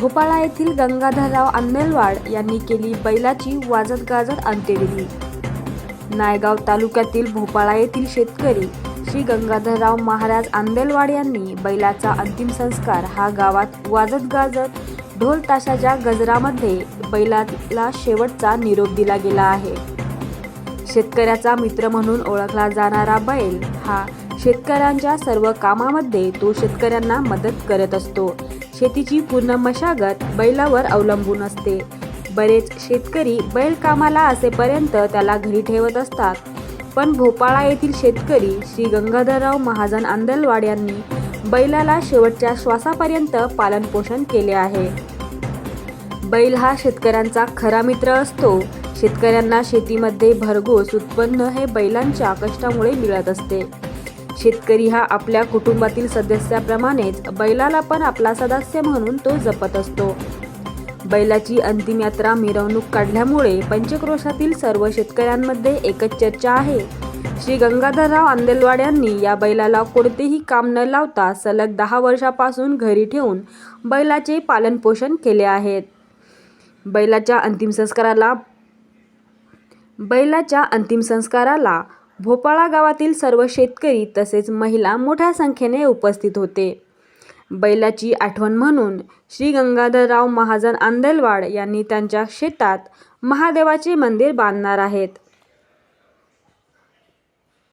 भोपाळा येथील गंगाधरराव आंदेलवाड यांनी केली बैलाची वाजत गाजत अंत्यविधी. नायगाव तालुक्यातील भोपाळा येथील शेतकरी श्री गंगाधरराव महाराज आंदेलवाड यांनी बैलाचा अंतिम संस्कार हा गावात वाजत गाजत ढोल ताशाच्या गजरामध्ये बैलाला शेवटचा निरोप दिला गेला आहे. शेतकऱ्याचा मित्र म्हणून ओळखला जाणारा बैल हा शेतकऱ्यांच्या सर्व कामामध्ये तो शेतकऱ्यांना मदत करत असतो. शेतीची पूर्ण मशागत बैलावर अवलंबून असते. बरेच शेतकरी बैल कामाला असेपर्यंत त्याला घरी ठेवत असतात. पण भोपाळा येथील शेतकरी श्री गंगाधरराव महाजन आंदलवाड यांनी बैलाला शेवटच्या श्वासापर्यंत पालनपोषण केले आहे. बैल हा शेतकऱ्यांचा खरा मित्र असतो. शेतकऱ्यांना शेतीमध्ये भरघोस उत्पन्न हे बैलांच्या कष्टामुळे मिळत असते. शेतकरी हा आपल्या कुटुंबातील सदस्याप्रमाणेच बैलाला पण आपला सदस्य म्हणून तो जपत असतो. बैलाची अंतिम यात्रा मिरवणूक काढल्यामुळे पंचक्रोशातील सर्व शेतकऱ्यांमध्ये एकच चर्चा आहे. श्री गंगाधरराव आंदेलवाड यांनी या बैलाला कोणतेही काम न लावता सलग दहा वर्षापासून घरी ठेवून बैलाचे पालनपोषण केले आहेत. बैलाच्या अंतिम संस्काराला बैलाच्या अंतिम संस्काराला भोपाळा गावातील सर्व शेतकरी तसेच महिला मोठ्या संख्येने उपस्थित होते. बैलाची आठवण म्हणून श्री गंगाधरराव महाजन आंदेलवाड यांनी त्यांच्या शेतात महादेवाचे मंदिर बांधणार आहेत.